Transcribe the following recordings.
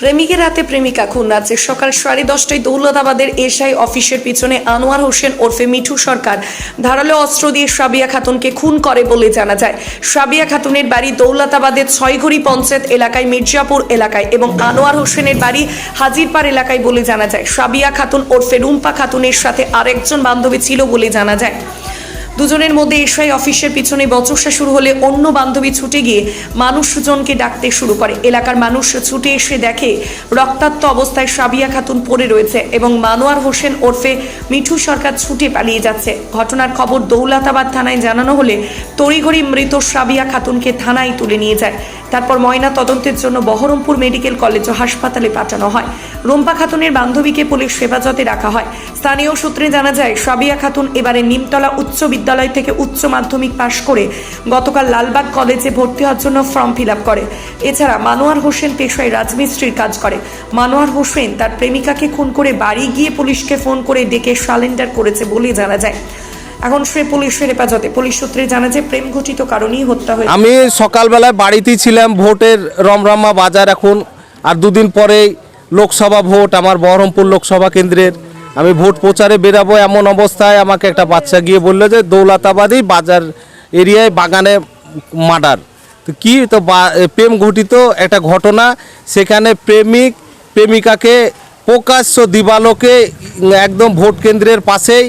প্রেমিকের হাতে প্রেমিকা খুন রাজ্যে সকাল সাড়ে দশটায় দৌলতাবাদের এসআই অফিসের পিছনে আনোয়ার হোসেন ওরফে মিঠু সরকার ধারালো অস্ত্র দিয়ে সাবিয়া খাতুনকে খুন করে বলে জানা যায়। সাবিয়া খাতুনের বাড়ি দৌলতাবাদের ছয়ঘড়ি পঞ্চায়েত এলাকায়, মির্জাপুর এলাকায় এবং আনোয়ার হোসেনের বাড়ি হাজিরপাড় এলাকায় বলে জানা যায়। সাবিয়া খাতুন ওরফে রুম্পা খাতুনের সাথে আরেকজন বান্ধবী ছিল বলে জানা যায়। দুজনের মধ্যে এসআই অফিসের পিছনে বচসা শুরু হলে অন্য বান্ধবী ছুটে গিয়ে মানুষজনকে ডাকতে শুরু করে। এলাকার মানুষ ছুটে এসে দেখে রক্তাক্ত অবস্থায় সাবিয়া খাতুন পড়ে রয়েছে এবং মানোয়ার হোসেন ওরফে মিঠু সরকার ছুটে পালিয়ে যাচ্ছে। ঘটনার খবর দৌলতাবাদ থানায় জানানো হলে তড়িঘড়ি মৃত সাবিয়া খাতুনকে থানায় তুলে নিয়ে যায়। তারপর ময়না তদন্তের জন্য বহরমপুর মেডিকেল কলেজ ও হাসপাতালে পাঠানো হয়। রুম্পা খাতুনের বান্ধবীকে পুলিশ হেফাজতে রাখা হয়। স্থানীয় সূত্রে জানা যায়, সাবিয়া খাতুন এবারে নিমতলা উচ্চ বিদ্যালয় থেকে উচ্চ মাধ্যমিক পাশ করে গতকাল লালবাগ কলেজে ভর্তি হওয়ার জন্য ফর্ম ফিল আপ করে। এছাড়া মানোয়ার হোসেন পেশায় রাজমিস্ত্রির কাজ করে। মানোয়ার হোসেন তার প্রেমিকাকে খুন করে বাড়ি গিয়ে পুলিশকে ফোন করে ডেকে সালেন্ডার করেছে বলে জানা যায়। এখন সে পুলিশের হেফাজতে। পুলিশ সূত্রে জানা যায় প্রেম ঘটিত কারণেই হত্যা হয়েছে। আমি সকালবেলায় বাড়িতেই ছিলাম, ভোটের রমরমা বাজার এখন, আর দুদিন পরেই লোকসভা ভোট, আমার বহরমপুর লোকসভা কেন্দ্রের। আমি ভোট প্রচারে বেরাবো এমন অবস্থায় আমাকে একটা বাচ্চা গিয়ে বলল যে দৌলতাবাদী বাজার এরিয়ায় বাগানে মার্ডার। তো কি তো প্রেম ঘটিত একটা ঘটনা, সেখানে প্রেমিক, প্রেমিকাকে প্রকাশ্য দিবালোকে একদম ভোট কেন্দ্রের পাশেই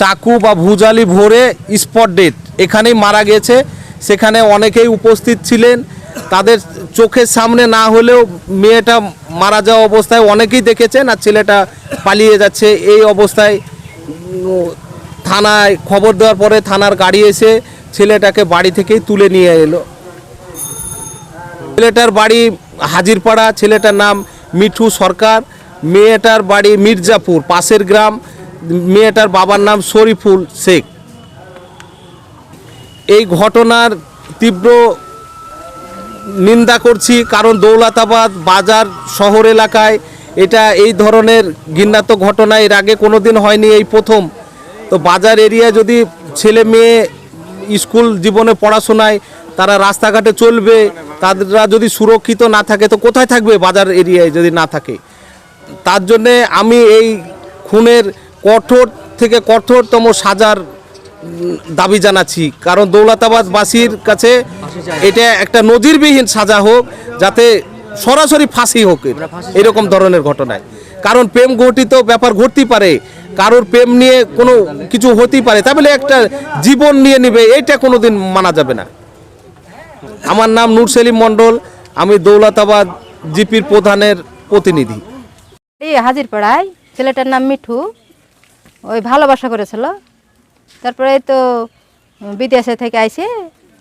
চাকু বা ভুজালি ভরে স্পট ডেট এখানেই মারা গেছে। সেখানে অনেকেই উপস্থিত ছিলেন। তাদের চোখের সামনে না হলেও মেয়েটা মারা যাওয়া অবস্থায় অনেকেই দেখেছেন আর ছেলেটা পালিয়ে যাচ্ছে। এই অবস্থায় থানায় খবর দেওয়ার পরে থানার গাড়ি এসে ছেলেটাকে বাড়ি থেকেই তুলে নিয়ে এলো। ছেলেটার বাড়ি হাজিরপাড়া, ছেলেটার নাম মিঠু সরকার, মেয়েটার বাড়ি মির্জাপুর, পাশের গ্রাম, মেয়েটার বাবার নাম শরীফুল শেখ। এই ঘটনার তীব্র নিন্দা করছি, কারণ দৌলতাবাদ বাজার শহর এলাকায় এটা এই ধরনের ঘৃণাত্ম ঘটনা এর আগে কোনো দিন হয়নি এই প্রথম। তো বাজার এরিয়া যদি ছেলে মেয়ে স্কুল জীবনে পড়াশোনায় তারা রাস্তাঘাটে চলবে, তারা যদি সুরক্ষিত না থাকে, তো কোথায় থাকবে বাজার এরিয়ায় যদি না থাকে? তার জন্যে আমি এই খুনের কঠোর থেকে কঠোরতম সাজার দাবি জানাচ্ছি। কারণ দৌলতাবাদবাসীর কাছে এটা একটা নজিরবিহীন সাজা হোক, যাতে সরাসরি ফাঁসি হোক, এরকম ধরনের ঘটনায়। কারণ প্রেম ঘটিত ব্যাপার ঘটতেই পারে, কারোর প্রেম নিয়ে কোনো কিছু হতেই পারে তাহলে একটা জীবন নিয়ে নিবে, এটা কোনোদিন মানা যাবে না। আমার নাম নূর সেলিম মণ্ডল, আমি দৌলতাবাদ জিপির প্রধানের প্রতিনিধি। এই হাজির পাড়ায় ছেলেটার নাম মিঠু, ওই ভালোবাসা করেছিল। তারপরে তো বিদেশে থেকে আইসে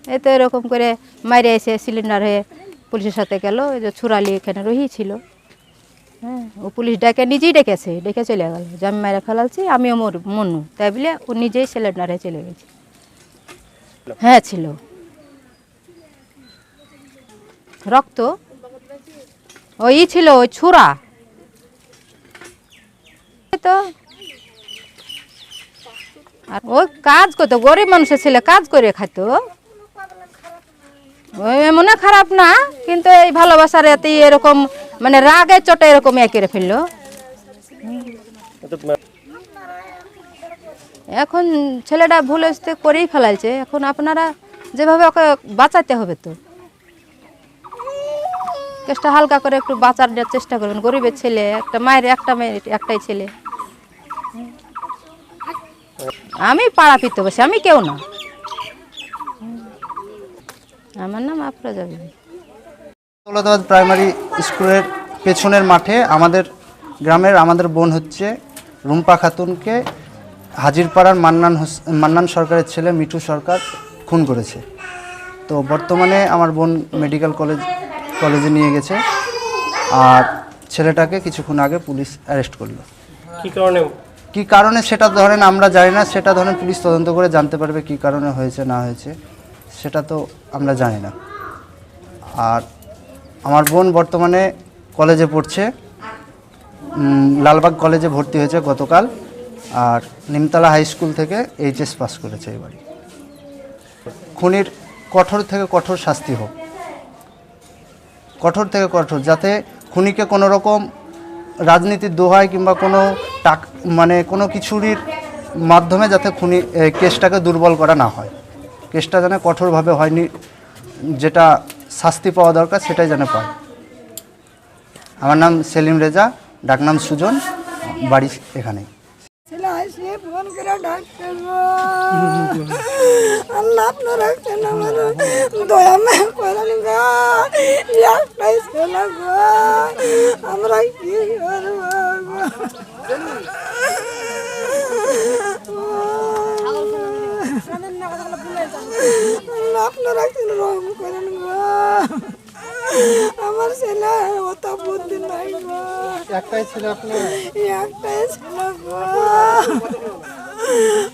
এই তো এরকম করে মাইরে এসে সিলিন্ডার হয়ে পুলিশের সাথে গেল ওই যে ছুরালি এখানে রহিয়েছিল হ্যাঁ ও পুলিশ ডেকে, নিজেই ডেকেছে, ডেকে চলে গেল। যে আমি মাইরে ফেলালছি, আমিও মর মনু তাই বলে ও নিজেই সিলিন্ডার হয়ে চলে গেছে। হ্যাঁ ছিল। রক্ত? ওই ছিল, ওই ছুরা। তো আর ওই কাজ করতো, গরিব মানুষের ছেলে কাজ করে খাইতো। ওই মনে খারাপ না, কিন্তু এই ভালোবাসার এতে এরকম মানে রাগে চটে এরকম ইয়ে করে ফেলল। এখন ছেলেটা ভুল হচ্ছে করেই ফেলাইছে, এখন আপনারা যেভাবে ওকে বাঁচাতে হবে তো। কেসটা হালকা করে একটু বাঁচার চেষ্টা করবেন, গরিবের ছেলে, একটা মায়ের, একটা মেয়ের, একটাই ছেলে। আমি পাড়া পিতে বসে আমি কেউ না। আমার নাম আফরোজা বিবি। দৌলতাবাদ প্রাইমারি স্কুলের পেছনের মাঠে আমাদের গ্রামের আমাদের বোন হচ্ছে রুম্পা খাতুনকে হাজিরপাড়ার মান্নান হোস- মান্নান সরকারের ছেলে মিঠু সরকার খুন করেছে। তো বর্তমানে আমার বোন মেডিকেল কলেজ কলেজে নিয়ে গেছে আর ছেলেটাকে কিছুক্ষণ আগে পুলিশ অ্যারেস্ট করল। কী কারণে কি কারণে সেটা ধরেন আমরা জানি না, সেটা ধরেন পুলিশ তদন্ত করে জানতে পারবে কি কারণে হয়েছে, না হয়েছে, সেটা তো আমরা জানি না। আর আমার বোন বর্তমানে কলেজে পড়ছে লালবাগ কলেজে ভর্তি হয়েছে গতকাল, আর নিমতলা হাই স্কুল থেকে এইচএস পাস করেছে এবারই খুনির কঠোর থেকে কঠোর শাস্তি হোক। কঠোর থেকে কঠোর, যাতে খুনিকে কোনো রকম রাজনীতির দোহায় কিংবা কোনো টাক মানে কোনো কিছুরির মাধ্যমে যাতে খুনি কেসটাকে দুর্বল করা না হয়। কেসটা যেন কঠোরভাবে হয়নি, যেটা শাস্তি পাওয়া দরকার সেটাই যেন পায়। আমার নাম সেলিম রেজা, ডাকনাম সুজন, বাড়ি এখানেই। ছেলে আসে ফোন করে ডাকছে গো। আল্লাহ আপনার রাখছেন আমার দয়া মায়া করেন গো। একটাই ছেলে গো। আমরা কি করব আপনার রাখছেন রহম করেন গো। আমার ছেলে অত বুদ্ধি নাই গো। একটাই ছিল আপনার? একটাই ছিল গো।